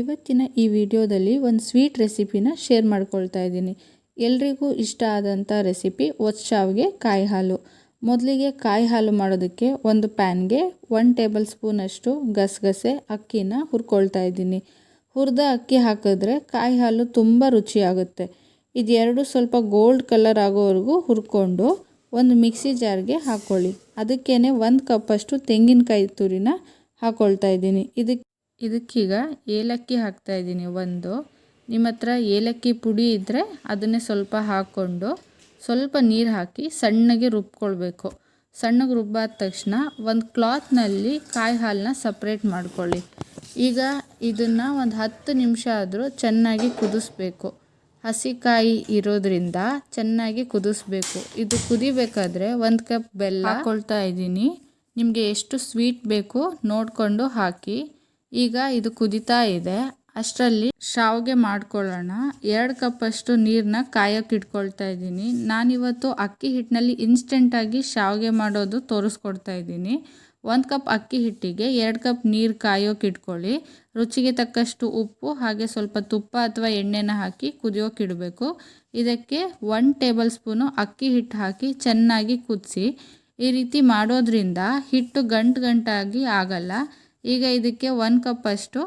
ಇವತ್ತಿನ ಈ ವಿಡಿಯೋದಲ್ಲಿ ಒಂದು ಸ್ವೀಟ್ ರೆಸಿಪಿನ ಶೇರ್ ಮಾಡ್ಕೊಳ್ತಾ ಇದ್ದೀನಿ. ಎಲ್ರಿಗೂ ಇಷ್ಟ ಆದಂಥ ರೆಸಿಪಿ ಒತ್ತು ಶಾವಿಗೆ ಕಾಯಿ ಹಾಲು ಮೊದಲಿಗೆ ಕಾಯಿ ಹಾಲು ಮಾಡೋದಕ್ಕೆ ಒಂದು ಪ್ಯಾನ್ಗೆ ಒನ್ ಟೇಬಲ್ ಸ್ಪೂನಷ್ಟು ಗಸಗಸೆ, ಅಕ್ಕಿನ ಹುರ್ಕೊಳ್ತಾ ಇದ್ದೀನಿ. ಹುರಿದ ಅಕ್ಕಿ ಹಾಕಿದ್ರೆ ಕಾಯಿ ಹಾಲು ತುಂಬ ರುಚಿಯಾಗುತ್ತೆ. ಇದೆರಡು ಸ್ವಲ್ಪ ಗೋಲ್ಡ್ ಕಲರ್ ಆಗೋವರೆಗೂ ಹುರ್ಕೊಂಡು ಒಂದು ಮಿಕ್ಸಿ ಜಾರ್ಗೆ ಹಾಕ್ಕೊಳ್ಳಿ ಅದಕ್ಕೇ ಒಂದು ಕಪ್ಪಷ್ಟು ತೆಂಗಿನಕಾಯಿ ತುರಿನ ಹಾಕ್ಕೊಳ್ತಾ ಇದ್ದೀನಿ. ಇದಕ್ಕೆ ಇದಕ್ಕೀಗ ಏಲಕ್ಕಿ ಹಾಕ್ತಾ ಇದ್ದೀನಿ ಒಂದು. ನಿಮ್ಮ ಹತ್ರ ಏಲಕ್ಕಿ ಪುಡಿ ಇದ್ದರೆ ಅದನ್ನೇ ಸ್ವಲ್ಪ ಹಾಕ್ಕೊಂಡು ಸ್ವಲ್ಪ ನೀರು ಹಾಕಿ ಸಣ್ಣಗೆ ರುಬ್ಕೊಳ್ಬೇಕು. ಸಣ್ಣಗೆ ರುಬ್ಬಾದ ತಕ್ಷಣ ಒಂದು ಕ್ಲಾತ್ನಲ್ಲಿ ಕಾಯಿ ಹಾಲನ್ನ ಸಪ್ರೇಟ್ ಮಾಡ್ಕೊಳ್ಳಿ. ಈಗ ಇದನ್ನು ಒಂದು ಹತ್ತು ನಿಮಿಷ ಆದರೂ ಚೆನ್ನಾಗಿ ಕುದಿಸ್ಬೇಕು. ಹಸಿಕಾಯಿ ಇರೋದ್ರಿಂದ ಚೆನ್ನಾಗಿ ಕುದಿಸ್ಬೇಕು. ಇದು ಕುದಿಬೇಕಾದ್ರೆ ಒಂದು ಕಪ್ ಬೆಲ್ಲ ಹಾಕ್ಕೊಳ್ತಾ ಇದ್ದೀನಿ. ನಿಮಗೆ ಎಷ್ಟು ಸ್ವೀಟ್ ಬೇಕು ನೋಡಿಕೊಂಡು ಹಾಕಿ. ಈಗ ಇದು ಕುದಿತಾ ಇದೆ. ಅಷ್ಟರಲ್ಲಿ ಶಾವಿಗೆ ಮಾಡ್ಕೊಳ್ಳೋಣ. ಎರಡು ಕಪ್ಪಷ್ಟು ನೀರನ್ನ ಕಾಯೋಕೆ ಇಟ್ಕೊಳ್ತಾ ಇದ್ದೀನಿ. ನಾನಿವತ್ತು ಅಕ್ಕಿ ಹಿಟ್ಟಿನಲ್ಲಿ ಇನ್ಸ್ಟೆಂಟಾಗಿ ಶಾವಿಗೆ ಮಾಡೋದು ತೋರಿಸ್ಕೊಡ್ತಾ ಇದ್ದೀನಿ. ಒಂದು ಕಪ್ ಅಕ್ಕಿ ಹಿಟ್ಟಿಗೆ ಎರಡು ಕಪ್ ನೀರು ಕಾಯೋಕೆ ಇಟ್ಕೊಳ್ಳಿ. ರುಚಿಗೆ ತಕ್ಕಷ್ಟು ಉಪ್ಪು, ಹಾಗೆ ಸ್ವಲ್ಪ ತುಪ್ಪ ಅಥವಾ ಎಣ್ಣೆನ ಹಾಕಿ ಕುದಿಯೋಕೆ ಇಡಬೇಕು. ಇದಕ್ಕೆ ಒನ್ ಟೇಬಲ್ ಸ್ಪೂನು ಅಕ್ಕಿ ಹಿಟ್ಟು ಹಾಕಿ ಚೆನ್ನಾಗಿ ಕುದಿಸಿ. ಈ ರೀತಿ ಮಾಡೋದ್ರಿಂದ ಹಿಟ್ಟು ಗಂಟು ಗಂಟಾಗಿ ಆಗಲ್ಲ. ಈಗ ಇದಕ್ಕೆ ಒಂದು ಕಪ್ಪಷ್ಟು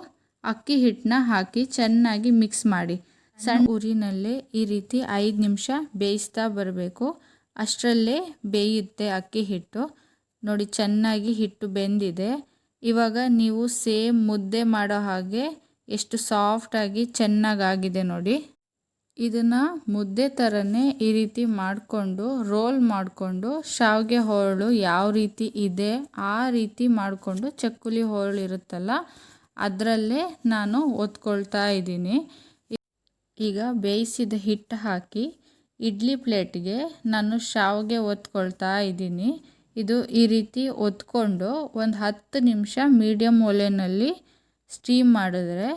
ಅಕ್ಕಿ ಹಿಟ್ಟನ್ನ ಹಾಕಿ ಚೆನ್ನಾಗಿ ಮಿಕ್ಸ್ ಮಾಡಿ. ಸಣ್ಣ ಉರಿನಲ್ಲೇ ಈ ರೀತಿ ಐದು ನಿಮಿಷ ಬೇಯಿಸ್ತಾ ಬರಬೇಕು. ಅಷ್ಟರಲ್ಲೇ ಬೇಯುತ್ತೆ ಅಕ್ಕಿ ಹಿಟ್ಟು. ನೋಡಿ ಚೆನ್ನಾಗಿ ಹಿಟ್ಟು ಬೆಂದಿದೆ. ಇವಾಗ ನೀವು ಸೇಮ್ ಮುದ್ದೆ ಮಾಡೋ ಹಾಗೆ ಎಷ್ಟು ಸಾಫ್ಟಾಗಿ ಚೆನ್ನಾಗಾಗಿದೆ ನೋಡಿ. ಇದನ್ನು ಮುದ್ದೆ ಥರನೇ ಈ ರೀತಿ ಮಾಡಿಕೊಂಡು, ರೋಲ್ ಮಾಡಿಕೊಂಡು, ಶಾವಿಗೆ ಹೋಳು ಯಾವ ರೀತಿ ಇದೆ ಆ ರೀತಿ ಮಾಡಿಕೊಂಡು ಚಕ್ಕುಲಿ ಹೋಳು ಇರುತ್ತಲ್ಲ ಅದರಲ್ಲೇ ನಾನು ಒತ್ಕೊಳ್ತಾ ಇದ್ದೀನಿ. ಈಗ ಬೇಯಿಸಿದ ಹಿಟ್ಟು ಹಾಕಿ, ಇಡ್ಲಿ ಪ್ಲೇಟ್ಗೆ ನಾನು ಶಾವಿಗೆ ಒತ್ಕೊಳ್ತಾ ಇದ್ದೀನಿ. ಇದು ಈ ರೀತಿ ಒತ್ಕೊಂಡು ಒಂದು ಹತ್ತು ನಿಮಿಷ ಮೀಡಿಯಮ್ ಒಲೆಯಲ್ಲಿ ಸ್ಟೀಮ್ ಮಾಡಿದ್ರೆ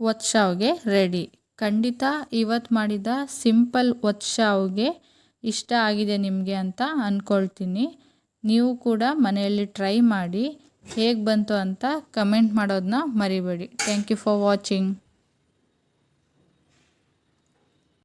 ಒತ್ತು ಶಾವಿಗೆ ರೆಡಿ. ಖಂಡಿತ ಇವತ್ತು ಮಾಡಿದ ಸಿಂಪಲ್ ಒತ್ತು ಶಾವಿಗೆ ಇಷ್ಟ ಆಗಿದೆ ನಿಮಗೆ ಅಂತ ಅಂದ್ಕೊಳ್ತೀನಿ ನೀವು ಕೂಡ ಮನೆಯಲ್ಲಿ ಟ್ರೈ ಮಾಡಿ ಹೇಗೆ ಬಂತು ಅಂತ ಕಮೆಂಟ್ ಮಾಡೋದನ್ನ ಮರಿಬೇಡಿ. Thank you for watching.